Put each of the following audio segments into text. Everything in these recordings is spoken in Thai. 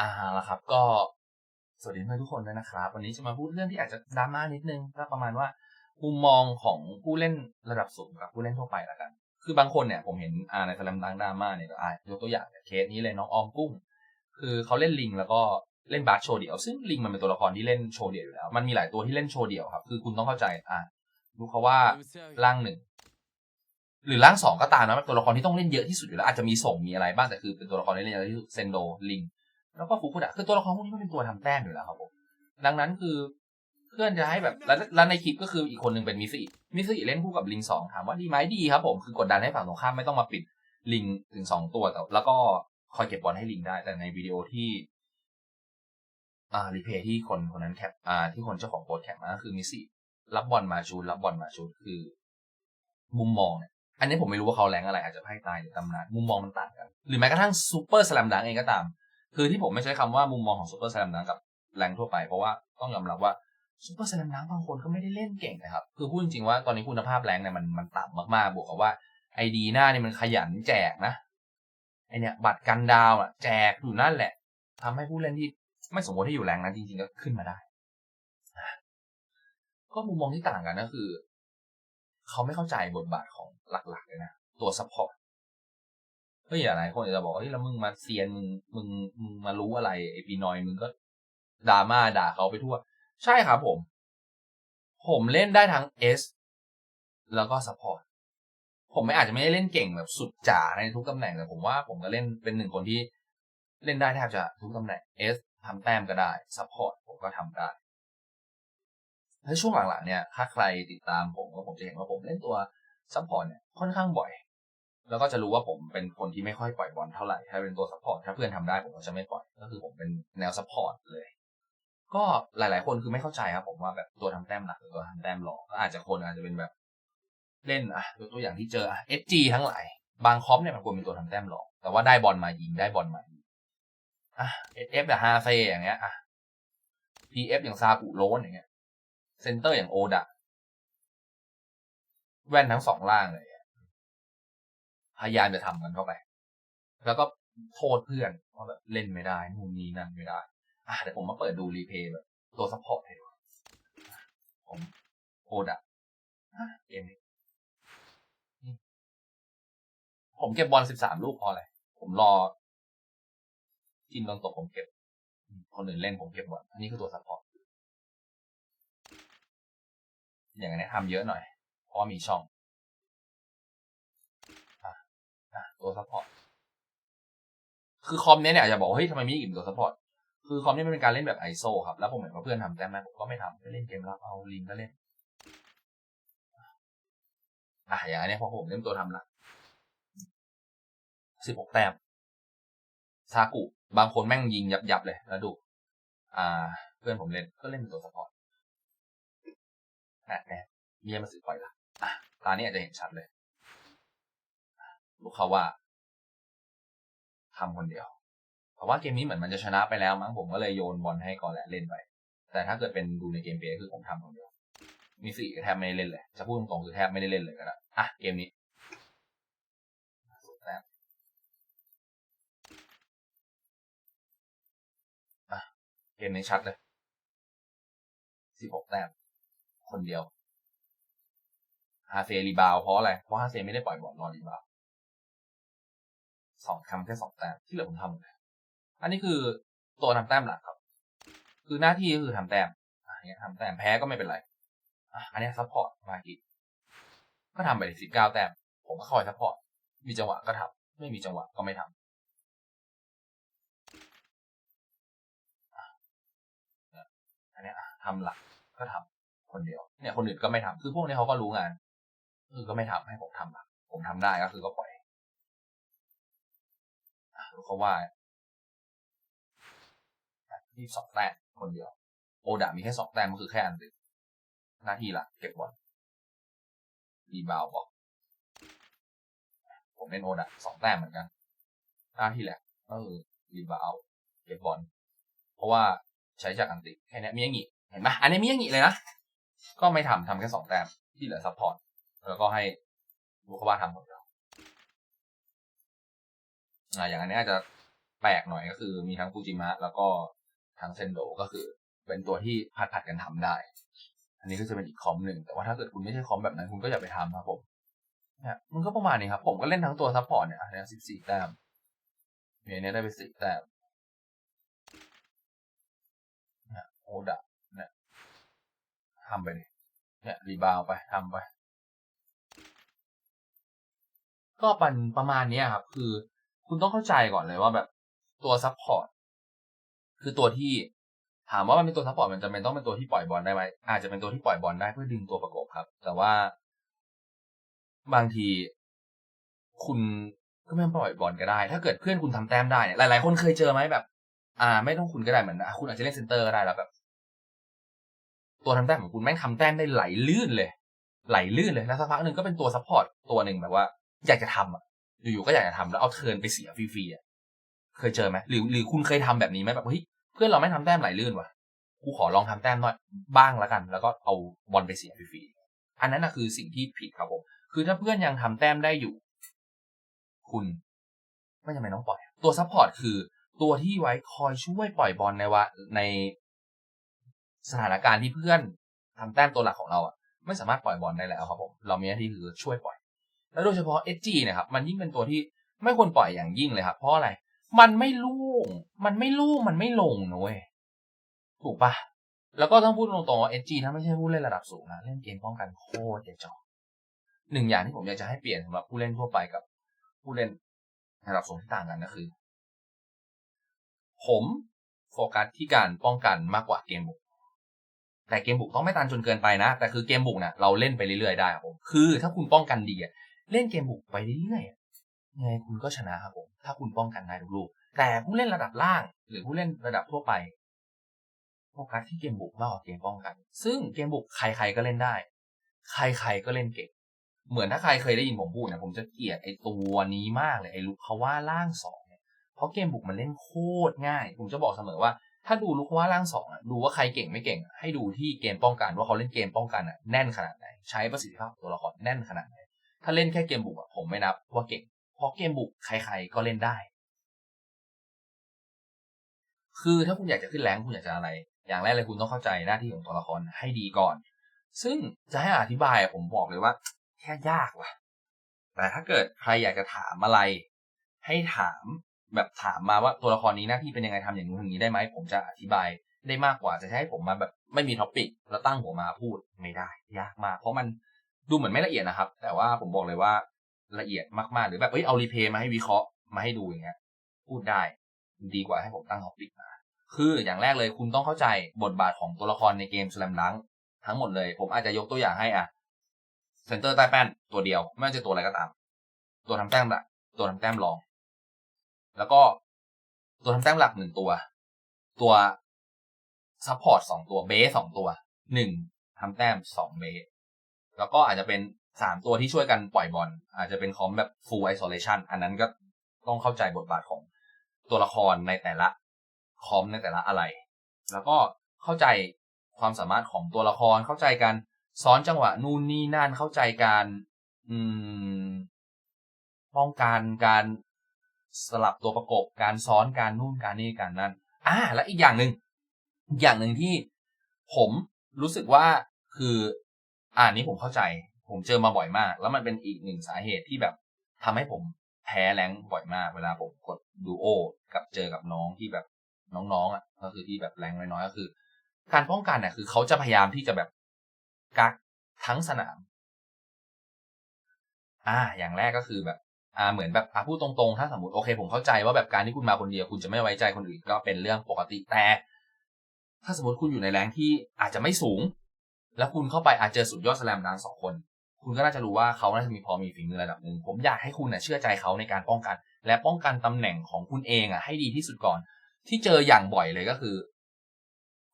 อ่าละครับ ก็สวัสดีเพื่อนทุกคนด้วยนะครับ วันนี้จะมาพูดเรื่องที่อาจจะดราม่านิดนึงก็ประมาณว่ามุมมองของผู้เล่นระดับสูงกับผู้เล่นทั่วไปละกัน คือบางคนเนี่ยผมเห็นอ่าในสลัมดังดราม่าเนี่ยก็อ่ายกตัวอย่างเคสนี้เลยน้องออมกุ้ง คือเขาเล่นลิงแล้วก็เล่นบาสโชว์เดี่ยว ซึ่งลิงมันเป็นตัวละครที่เล่นโชว์เดี่ยวอยู่แล้ว มันมีหลายตัวที่เล่นโชว์เดี่ยวครับคือคุณต้องเข้าใจอ่าดูเขาว่าร่างหนึ่งหรือร่างสองก็ตามนะเป็นตัวละครที่ต้องเล่นเยอะที่สุดอยู่แล้วอาจจะมีส่งมีอะไรบ้างแต่คือเป็นตัวละครที่เล่นเยอะที่สุดเซนโดลิง แล้วก็ฟุกุดะคือตัวละครพวกนี้มันเป็นตัวทำแต้มอยู่แล้วครับผมดังนั้นคือเพื่อนจะให้แบบแล้วในคลิปก็คืออีกคนหนึ่งเป็นมิสอิมิสอิเล่นคู่กับลิงสองถามว่าดีไหมดีครับผมคือกดดันให้ฝั่งตรงข้ามไม่ต้องมาปิดลิงถึงสองตัวแต่แล้วก็คอยเก็บบอลให้ลิงได้ แต่ในวิดีโอที่ อ่ารีเพย์ที่คนคนนั้นแคปอ่า ที่คนเจ้าของโพสแคปมาก็คือมิสอิรับบอลมาชูรับบอลมาชูคือ มุมมองเนี่ยอันนี้ผมไม่รู้ว่าเขาแรงอะไรอาจจะไพ่ตายหรือตำนานมุมมองมันต่างกัน หรือแม้กระทั่งซูเปอร์สลัมดังเองก็ตาม คือที่ผมไม่ใช้คำว่ามุมมองของซูเปอร์สลัมดังกับแรงทั่วไป เพราะว่าต้องยอมรับว่าซูเปอร์สลัมดังบางคนก็ไม่ได้เล่นเก่งนะครับ คือพูดจริงๆว่าตอนนี้คุณภาพแรงเนี่ยมันมันต่ำมากๆ บวกกับว่าไอดีหน้าเนี่ยมันขยันแจกนะไอเนี่ยบัตรกันดาวอะแจกอยู่นั่นแหละทำให้ผู้เล่นที่ไม่สมควรที่อยู่แรงนั้นจริง ๆ ก็ขึ้นมาได้ ก็มุมมองที่ต่างกันก็คือ เขาไม่เข้าใจบทบาทของหลักๆเลยนะ ตัวซัพพอร์ต ฮ้ยอะไรคนจะบอกเฮ้ยแล้วมึงมาเซียนมึงมึงมึงมารู้อะไรไอปีนอยมึงก็ดราม่าด่าเขาไปทั่ว ใช่ครับผม ผมเล่นได้ทั้ง S แล้วก็ซัพพอร์ตผมไม่อาจจะไม่ได้เล่นเก่งแบบสุดจ๋าในทุกตำแหน่งแต่ผมว่าผมก็เล่นเป็นหนึ่งคนที่เล่นได้แทบจะทุกตำแหน่ง S ทำแต้มก็ได้ซัพพอร์ตผมก็ทำได้และช่วงหลังๆเนี่ย ถ้าใครติดตามผมก็ผมจะเห็นว่าผมเล่นตัวซัพพอร์ตเนี่ยค่อนข้างบ่อย แล้วก็จะรู้ว่าผมเป็นคนที่ไม่ค่อยปล่อยบอลเท่าไหร่ถ้าเป็นตัวซัพพอร์ตถ้าเพื่อนทำได้ผมก็จะไม่ปล่อย ก็คือผมเป็นแนวซัพพอร์ตเลย ก็หลาย ๆ คนคือไม่เข้าใจครับ ผมว่าแบบตัวทำแต้มหลักหรือตัวทำแต้มหลอกก็อาจจะคนอาจจะเป็นแบบเล่นอะยกตัวอย่างที่เจออะ SG ทั้งหลายบางคอมเนี่ยมันควรเป็นตัวทำแต้มหลอก แต่ว่าได้บอลมายิงได้บอลมายิงอะ SF แบบฮาเซอย่างเงี้ยอะ PF อย่างซากุโรนอย่างเงี้ยเซนเตอร์อย่างโอดะแว่นทั้งสองล่างเลย พยายามจะทำกันเข้าไป แล้วก็โทษเพื่อนว่าแบบเล่นไม่ได้นู่นนี่นั่นไม่ได้ อะเดี๋ยวผมมาเปิดดูรีเพย์แบบตัวซัพพอร์ตให้ดูผมโอดะเกมนี้ผมเก็บบอลสิบสามลูกพอเลยผมรอจินโดนตกผมเก็บ คนอื่นเล่นผมเก็บบอลอันนี้คือตัวซัพพอร์ตอย่างนี้ทำเยอะหน่อย เพราะมีช่อง ตัวซัพพอร์ตคือคอมเนี้ยเนี่ยอาจจะบอกเฮ้ยทำไมมีอีกตัวซัพพอร์ตคือคอมนี้มันเป็นการเล่นแบบไอโซครับ แล้วผมเห็นว่าเพื่อนทำแต้มไหมผมก็ไม่ทำไปเล่นเกมรับเอาลิงก็เล่นอะอย่างนี้พอผมเล่นตัวทำละสิบหกแต้มซากุ บางคนแม่งยิงยับยับเลย แล้วดู อ่า เพื่อนผมเล่นก็เล่นเป็นตัวซัพพอร์ตแหมเมียมาสื่อปล่อยละอะตานี้อาจจะเห็นชัดเลย รู้เขาว่าทำคนเดียว เพราะว่าเกมนี้เหมือนมันจะชนะไปแล้วมั้งผมก็เลยโยนบอลให้ก่อนแหละเล่นไป แต่ถ้าเกิดเป็นดูในเกมเปย์คือผมทำคนเดียว มีสี่แทบไม่ได้เล่นเลย จะพูดตรงๆคือแทบไม่ได้เล่นเลยก็ได้อะเกมนี้สุดแต้มอะเกมนี้ชัดเลยสิบหกแต้ม คนเดียว ฮาเซรีบาวเพราะอะไร เพราะฮาเซไม่ได้ปล่อยบอลรอรีบาว สองทำแค่สองแต้มที่เหลือผมทำหมดเลยอันนี้คือตัวทำแต้มหลักครับ คือหน้าที่ก็คือทำแต้มอันนี้ทำแต้มแพ้ก็ไม่เป็นไรอันนี้ซัพพอร์ตมาอีกก็ทำไปสิบเก้าแต้มผมก็คอยซัพพอร์ตมีจังหวะก็ทำไม่มีจังหวะก็ไม่ทำอันนี้ทำหลักก็ทำคนเดียวเนี่ยคนอื่นก็ไม่ทำคือพวกนี้เขาก็รู้งานคือก็ไม่ทำให้ผมทำหลักผมทำได้ก็คือก็ปล่อย เขาว่าที่สองแต้มคนเดียว โอดามีแค่สองแต้มก็คือแค่อันเดียวหน้าที่ละเก็บบอลรีบาวบอก ผมเล่นโอดาสองแต้มเหมือนกัน หน้าที่แหละก็คือรีบาวเก็บบอลเพราะว่าใช้จากอันติแค่นี้มีอย่างงี้เห็นไหมอันนี้มีอย่างงี้เลยนะก็ไม่ทำทำแค่สองแต้มที่เหลือซัพพอร์ตแล้วก็ให้ลูกว่านทำคนเดียว อ่าอย่างอันนี้อาจจะแปลกหน่อยก็คือมีทั้งฟูจิมะแล้วก็ทั้งเซนโดก็คือ เป็นตัวที่ผัดผัดกันทำได้ อันนี้ก็จะเป็นอีกคอมหนึ่งแต่ว่าถ้าเกิดคุณไม่ใช่คอมแบบนั้นคุณก็อย่าไปทำครับผมเนี่ยมันก็ประมาณนี้ครับ ผมก็เล่นทั้งตัวซัพพอร์ตเนี่ยเนี่ยสิบสี่แต้มเมียเนี่ยได้ไปสิบแต้มเนี่ยโอดะเนี่ยทำไปเลยเนี่ยรีบาวไปทำไป ก็ป็นประมาณนี้ครับ คือ คุณต้องเข้าใจก่อนเลยว่าแบบตัวซัพพอร์ตคือตัวที่ถามว่ามันเป็นตัวซัพพอร์ตมันจะเป็นต้องเป็นตัวที่ปล่อยบอลได้ไหมอาจจะเป็นตัวที่ปล่อยบอลได้เพื่อดึงตัวประกบครับ แต่ว่า บางที คุณก็ไม่ปล่อยบอลก็ได้ ถ้าเกิดเพื่อนคุณทำแต้มได้เนี่ยหลาย ๆ คนเคยเจอไหมแบบ อ่า ไม่ต้องคุณก็ได้เหมือนคุณอาจจะเล่นเซนเตอร์ก็ได้แล้วแบบ ตัวทำแต้มของคุณแม่งทำแต้มได้ไหลลื่นเลย ไหลลื่นเลยแล้วสักพักหนึ่งก็เป็นตัวซัพพอร์ตตัวหนึ่งแบบว่า อยากจะทำอะ อยู่ๆก็อยากจะทำแล้วเอาเทิร์นไปเสียฟรีๆอะเคยเจอไหมหรือหรือคุณเคยทำแบบนี้ไหมแบบเฮ้ยเพื่อนเราไม่ทำแต้มไหลลื่นว่ะกูขอลองทำแต้มหน่อยบ้างแล้วกัน แล้วก็เอาบอลไปเสียฟรีๆอันนั้นนะคือสิ่งที่ผิดครับผมคือถ้าเพื่อนยังทำแต้มได้อยู่ คุณไม่จำเป็นต้องปล่อย ตัวซัพพอร์ตคือตัวที่ไว้คอยช่วยปล่อยบอลในว่าในสถานการณ์ที่เพื่อนทำแต้มตัวหลักของเราอะไม่สามารถปล่อยบอลได้แล้วครับผม เรามีหน้าที่คือช่วยปล่อย แล้วโดยเฉพาะ SG นี่ยครับมันยิ่งเป็นตัวที่ไม่ควรปล่อยอย่างยิ่งเลยครับ เพราะอะไร มันไม่ลุ่มันไม่ลุ่มันไม่ลงนะเว้ยถูกปะแล้วก็ต้องพูดตรงๆว่า SG ถ้าไม่ใช่ผู้เล่นระดับสูงนะเล่นเกมป้องกันโคตรจะจอหนึ่งอย่างที่ผมอยากจะให้เปลี่ยนสำหรับผู้เล่นทั่วไปกับ ผู้เล่นระดับสูงที่ต่างกันก็คือ ผมโฟกัสที่การป้องกันมากกว่าเกมบุก แต่เกมบุกต้องไม่ตันจนเกินไปนะ แต่คือเกมบุกเนี่ยเราเล่นไปเรื่อยๆได้ครับผม คือถ้าคุณป้องกันดี เล่นเกมบุกไปเรื่อยๆยังไงคุณก็ชนะครับผม ถ้าคุณป้องกันได้ทุกลูก แต่ผู้เล่นระดับล่าง หรือผู้เล่นระดับทั่วไปโฟกัสที่เกมบุกมากกว่าเกมป้องกัน ซึ่งเกมบุกใครๆก็เล่นได้ ใครๆก็เล่นเก่ง เหมือนถ้าใครเคยได้ยินผมพูดเนี่ยผมจะเกลียดไอ้ตัวนี้มากเลยไอ้ลูกเขาว่าล่างสองเนี่ยเพราะเกมบุกมันเล่นโคตรง่าย ผมจะบอกเสมอว่าถ้าดูลูกว่าล่างสองอะดูว่าใครเก่งไม่เก่ง ให้ดูที่เกมป้องกันว่าเขาเล่นเกมป้องกันอะแน่นขนาดไหน ใช้ประสิทธิภาพตัวละครแน่นขนาดไหน ถ้าเล่นแค่เกมบุกอะผมไม่นับว่าเก่ง เพราะเกมบุกใครๆก็เล่นได้ คือถ้าคุณอยากจะขึ้นแรงคุณอยากจะอะไร อย่างแรกเลยคุณต้องเข้าใจหน้าที่ของตัวละครให้ดีก่อน ซึ่งจะให้อธิบายผมบอกเลยว่า แค่ยากว่ะ แต่ถ้าเกิดใครอยากจะถามอะไร ให้ถามแบบถามมาว่าตัวละครนี้หน้าที่เป็นยังไงทำอย่างนู้นอย่างนี้ได้ไหมผมจะอธิบายได้มากกว่าจะให้ผมมาแบบไม่มีท็อปิกแล้วตั้งหัวมาพูดไม่ได้ ยากมาก เพราะมัน ดูเหมือนไม่ละเอียดนะครับ แต่ว่าผมบอกเลยว่าละเอียดมากๆ หรือแบบเอ้ยเอารีเพย์มาให้วิเคราะห์มาให้ดูอย่างเงี้ย พูดได้ดีกว่าให้ผมตั้งท็อปิกมา คืออย่างแรกเลยคุณต้องเข้าใจบทบาทของตัวละครในเกมส l ลมดังทั้งหมดเลย ผมอาจจะยกตัวอย่างให้อะเซนเตอร์ใต้แป้นตัวเดียว ไม่ว่าจะตัวอะไรก็ตาม ตัวทำแต้มหลักตัวทำแต้มรอง แล้วก็ตัวทำแต้มหลักหนึ่งตัว ตัวซัพพอร์ตสองตัวเบสสองตัวหนึ่งทำแต้มสองเบส แล้วก็อาจจะเป็นสามตัวที่ช่วยกันปล่อยบอลอาจจะเป็นคอมแบบ full isolation อันนั้นก็ต้องเข้าใจบทบาทของตัวละครในแต่ละคอมในแต่ละอะไร แล้วก็เข้าใจความสามารถของตัวละครเข้าใจการซ้อนจังหวะนู่นนี่นั่นเข้าใจการอืมป้องกันการสลับตัวประกบการซ้อนการนู่นการนี่การนั่นอ่าและอีกอย่างหนึ่งอีกอย่างหนึ่งที่ผมรู้สึกว่าคือ อ่านี้ผมเข้าใจ ผมเจอมาบ่อยมาก แล้วมันเป็นอีกหนึ่งสาเหตุที่แบบทำให้ผมแพ้แรงบ่อยมาก เวลาผมกดดูโอกับเจอกับน้องที่แบบน้องๆอะก็คือที่แบบแรงน้อยๆก็คือ การป้องกันเนี่ยคือเขาจะพยายามที่จะแบบกักทั้งสนาม อ่า อย่างแรกก็คือแบบ อ่า เหมือนแบบอ่าพูดตรงๆ ถ้าสมมติโอเค ผมเข้าใจว่าแบบการที่คุณมาคนเดียว คุณจะไม่ไว้ใจคนอื่นก็เป็นเรื่องปกติแต่ ถ้าสมมติคุณอยู่ในแรงที่อาจจะไม่สูง แล้วคุณเข้าไปอาจเจอสุดยอดสแลมดังสองคน คุณก็น่าจะรู้ว่าเขาน่าจะมีพอมีฝีมือระดับหนึ่งผมอยากให้คุณเน่ยเชื่อใจเขาในการป้องกัน และป้องกันตำแหน่งของคุณเองอะให้ดีที่สุดก่อน ที่เจออย่างบ่อยเลยก็คือ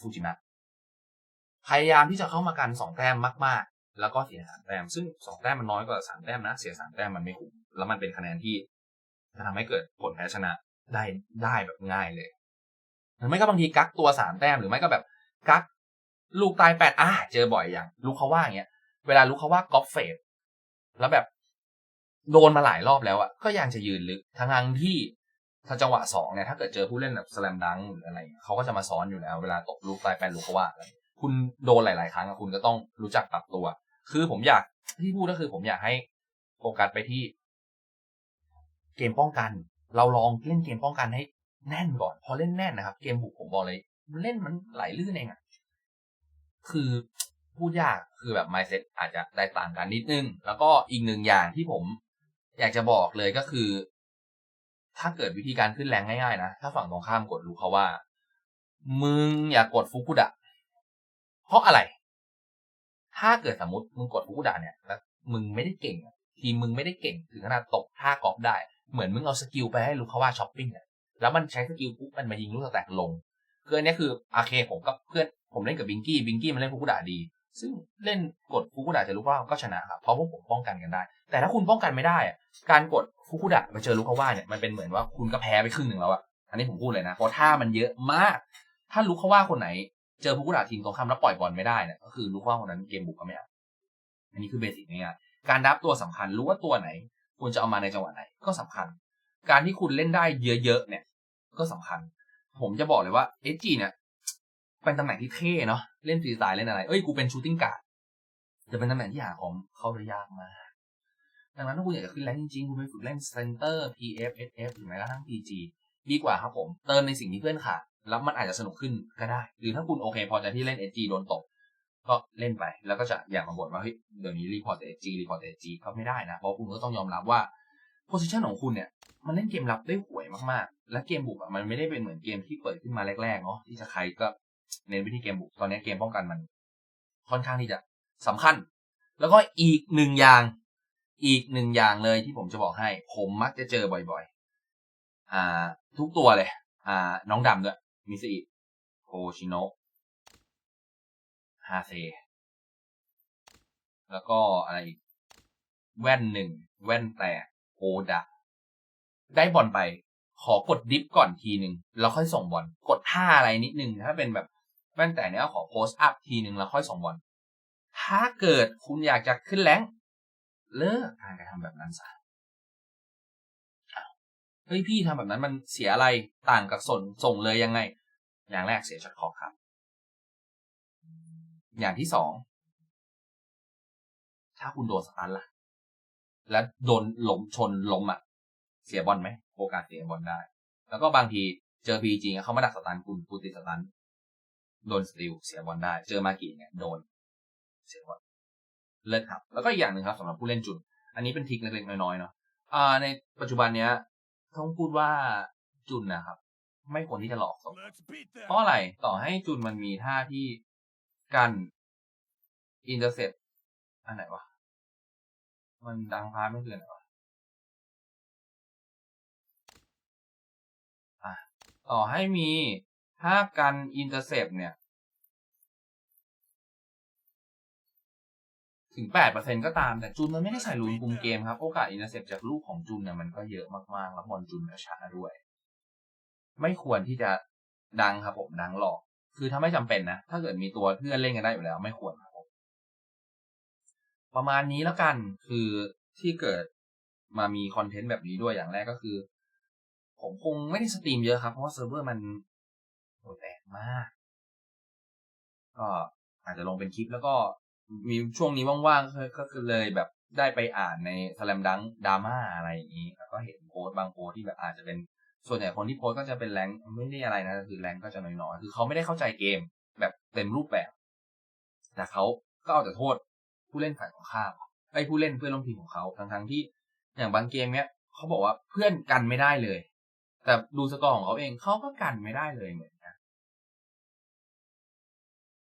ฟูจิมะพยายามที่จะเข้ามากันสองแต้มมาก ๆ แล้วก็เสียสามแต้มซึ่งสองแต้มมันน้อยกว่าสามแต้มนะเสียสามแต้มมันไม่คุ้มแล้วมันเป็นคะแนนที่จะทำให้เกิดผลแพ้ชนะได้ได้แบบง่ายเลยหรือไม่ก็บางทีกักตัวสามแต้มหรือไม่ก็แบบกัก ลูกตายแปดอ่าเจอบ่อยอย่างลูกเขาว่าอย่างเงี้ย เวลาลูกเขาว่ากอล์ฟเฟดแล้วแบบโดนมาหลายรอบแล้วอะก็ยังจะยืนลึกทั้งทที่ถ้าจังหวะสองเนี่ยถ้าเกิดเจอผู้เล่นแบบสแลมดังหรืออะไรเขาก็จะมาซ้อนอยู่แล้ว เวลาตกลูกปลายแปนลูกเขาว่าอะไรคุณโดนหลาย ๆ ครั้งคุณก็ต้องรู้จักปรับตัว คือผมอยากที่พูดก็คือผมอยากให้โฟกัสไปที่ เกมป้องกัน เราลองเล่นเกมป้องกันให้แน่นก่อน พอเล่นแน่นนะครับ เกมบุกผมบอกเลย เล่นมันไหลลื่นเองอะ คือพูดยากคือแบบ mindset อาจจะแตกต่างกันนิดนึง แล้วก็อีกหนึ่งอย่างที่ผม อยากจะบอกเลยก็คือ ถ้าเกิดวิธีการขึ้นแรงง่ายๆนะ ถ้าฝั่งตรงข้ามกดรู้เขาว่า มึงอย่ากกดฟุกุดะ เพราะอะไร ถ้าเกิดสมมติมึงกดฟุกุดะเนี่ยแล้วมึงไม่ได้เก่งทีมมึงไม่ได้เก่งถึงขนาดตกท่ากอล์ฟได้ เหมือนมึงเอาสกิลไปให้ลูกเขาว่าช้อปปิ้งอะแล้วมันใช้สกิลปุ๊บมันมายิงลูกแตกลง คืออันนี้คือโอเคผมกับเพื่อนผมเล่นกับบิงกี้บิงกี้มันเล่นฟุกุดะดี ซึ่งเล่นกดฟุกุดะจะรู้ว่าก็ชนะครับเพราะพวกผมป้องกันกันได้ แต่ถ้าคุณป้องกันไม่ได้อะการกดฟุกุดะไปเจอลูกเขาว่าเนี่ยมันเป็นเหมือนว่าคุณก็แพ้ไปครึ่งหนึ่งแล้วอะอันนี้ผมพูดเลยนะเพราะท่ามันเยอะมาก ถ้าลูกเขาว่าคนไหนเจอฟุกุดะทีมตรงข้ามแล้วปล่อยบอลไม่ได้เนี่ยก็คือลูกว่าคนนั้นเกมบุกก็ไม่เอาอันนี้คือเบสิกง่ายๆการดับตัวสำคัญรู้ว่าตัวไหนควรจะเอามาในจังหวะไหนก็สำคัญ การที่คุณเล่นได้เยอะๆเนี่ย ก็สำคัญ ผมจะบอกเลยว่าเอจีเนี่ยเป็นตำแหน่งที่เท่เนาะเล่นฟรีสไตล์เล่นอะไร เอ้ยกูเป็นชูตติ้งการ์ดจะเป็นตำแหน่งที่หาของเขาได้ยากมากดังนั้นถ้าคุณอยากจะขึ้นแรงจริงๆคุณไปฝึกเล่นเซนเตอร์ PF SF หรือแม้กระทั่ง PG ดีกว่าครับผมเติมในสิ่งที่เพื่อนขาดแล้วมันอาจจะสนุกขึ้นก็ได้ หรือถ้าคุณโอเค พอใจที่เล่น SG โดนตก ก็เล่นไปแล้วก็จะอย่ามาบ่นว่าเฮ้ยเดี๋ยวนี้รีพอร์ต SG รีพอร์ต SG ก็ไม่ได้นะ เพราะคุณก็ต้องยอมรับว่า โพซิชันของคุณเนี่ยมันเล่นเกมรับได้ห่วยมากๆ และเกมบุกอะมันไม่ได้เป็นเหมือนเกมที่เปิดขึ้นมาแรกๆเนาะที่จะใครก็เน้นไปที่เกมบุกตอนนี้เกมป้องกันมัน ค่อนข้างที่จะสำคัญ แล้วก็อีกหนึ่งอย่าง อีกหนึ่งอย่างเลยที่ผมจะบอกให้ ผมมักจะเจอบ่อยๆ อ่า ทุกตัวเลย อ่า น้องดำด้วยมิสอิโคชิโนะฮาเซแล้วก็อะไร แว่นหนึ่งแว่นแตก โอดะ ได้บอลไป ขอกดดิฟก่อนทีหนึ่งแล้วค่อยส่งบอลกดท่าอะไรนิดนึงถ้าเป็นแบบแว่นแตกเนี้ยขอโพสต์อัพทีหนึ่งแล้วค่อยส่งบอลถ้าเกิดคุณอยากจะขึ้นแรงเลิกการกระทำแบบนั้นซะเฮ้ยพี่ทำแบบนั้นมันเสียอะไรต่างกับส่งส่งเลยยังไง อย่างแรกเสียช็อตคอกครับ อย่างที่สอง ถ้าคุณโดนสตันล่ะ แล้วโดนหลมชนล้มอะ เสียบอลไหมโอกาสเสียบอลได้ แล้วก็บางทีเจอพีจริงเขามาดักสตันคุณคุณติดสตันโดนสติลเสียบอลได้ เจอมากี่เนี่ยโดน เสียบอลเลิศครับ แล้วก็อีกอย่างหนึ่งครับสำหรับผู้เล่นจุด อันนี้เป็นทิคเล็กๆน้อยๆเนาะอ่าในปัจจุบันเนี้ยต้องพูดว่าจุนนะครับ ไม่ควรที่จะหลอกศพเพราะอะไรต่อให้จุนมันมีท่าที่กันอินเตอร์เซ็ปอันไหนวะ มันดังพาไม่เกินหนวะอะต่อให้มีถ้ากันอินเตอร์เซปเนี่ย ถึงแปดเปอร์เซ็นก็ตามแต่จุนมันไม่ได้ใส่ลูนคุมเกมครับ โอกาสอินเตอร์เซปจากลูกของจุนเนี่ยมันก็เยอะมากๆ แล้วบอลจุนก็ช้าด้วย ไม่ควรที่จะดังครับผมดังหลอก คือถ้าไม่จำเป็นนะ ถ้าเกิดมีตัวเพื่อนเล่นกันได้อยู่แล้ว ไม่ควรครับ ประมาณนี้แล้วกันคือที่เกิดมามีคอนเทนต์แบบนี้ด้วยอย่างแรกก็คือ ผมคงไม่ได้สตรีมเยอะครับ เพราะว่าเซิร์ฟเวอร์มันโหแตกมาก ก็อาจจะลงเป็นคลิปแล้วก็มีช่วงนี้ว่างๆก็คือเลยแบบได้ไปอ่านในสแลมดังดราม่าอะไรอย่างนี้แล้วก็เห็นโพสต์บางโพสต์ที่แบบอาจจะเป็นส่วนใหญ่คนที่โพสต์ก็จะเป็นแรงไม่ได้อะไรนะคือแรงก็จะน้อยๆคือเขาไม่ได้เข้าใจเกมแบบเต็มรูปแบบ แต่เขาก็เอาแต่โทษ ผู้เล่นฝ่ายของข้ามไอ้ผู้เล่นเพื่อนร่วมทีมของเขาทั้งๆที่อย่างบางเกมเนี้ยเขาบอกว่าเพื่อนกันไม่ได้เลย แต่ดูสกอร์ของเขาเองเขาก็กันไม่ได้เลยเหมือนกัน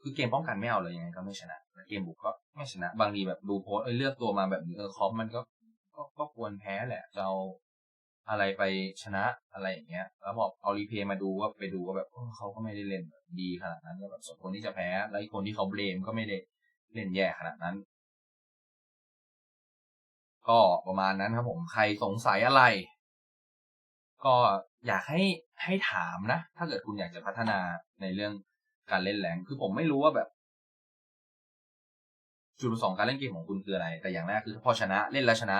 คือเกมป้องกันไม่เอาเลยยังไงก็ไม่ชนะเกมบุกก็ไม่ชนะ บางทีแบบดูโพสเออเลือกตัวมาแบบนี้เออคอมมันก็ก็ก็ควรแพ้แหละจะเอาอะไรไปชนะอะไรอย่างเงี้ย แล้วบอกเอารีเพย์มาดูว่าไปดูว่าแบบเขาก็ไม่ได้เล่นดีขนาดนั้นแบบส่วนคนที่จะแพ้ แล้วคนที่เขาเบลมก็ไม่ได้ เล่นแย่ขนาดนั้น ก็ประมาณนั้นครับผมใครสงสัยอะไร ก็อยากให้ให้ถามนะ ถ้าเกิดคุณอยากจะพัฒนาในเรื่องการเล่นแรงคือผมไม่รู้ว่าแบบจุดประสงค์การเล่นเกมของคุณคืออะไร แต่อย่างแรกคือพอชนะเล่นแล้วชนะ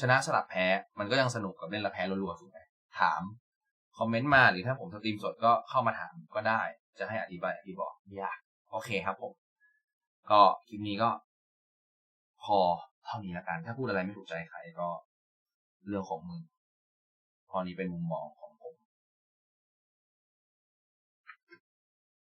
ชนะสลับแพ้ มันก็ยังสนุกกับเล่นแล้วแพ้รัวๆถูกไหมถาม คอมเมนต์มาหรือถ้าผมสตรีมสดก็เข้ามาถามก็ได้ จะให้อธิบายอธิบอกยากโอเคครับผม ก็คลิปนี้ก็ พอเท่านี้ละกัน ถ้าพูดอะไรไม่ถูกใจใครก็เรื่องของมึงพอนี้เป็นมุมมองของ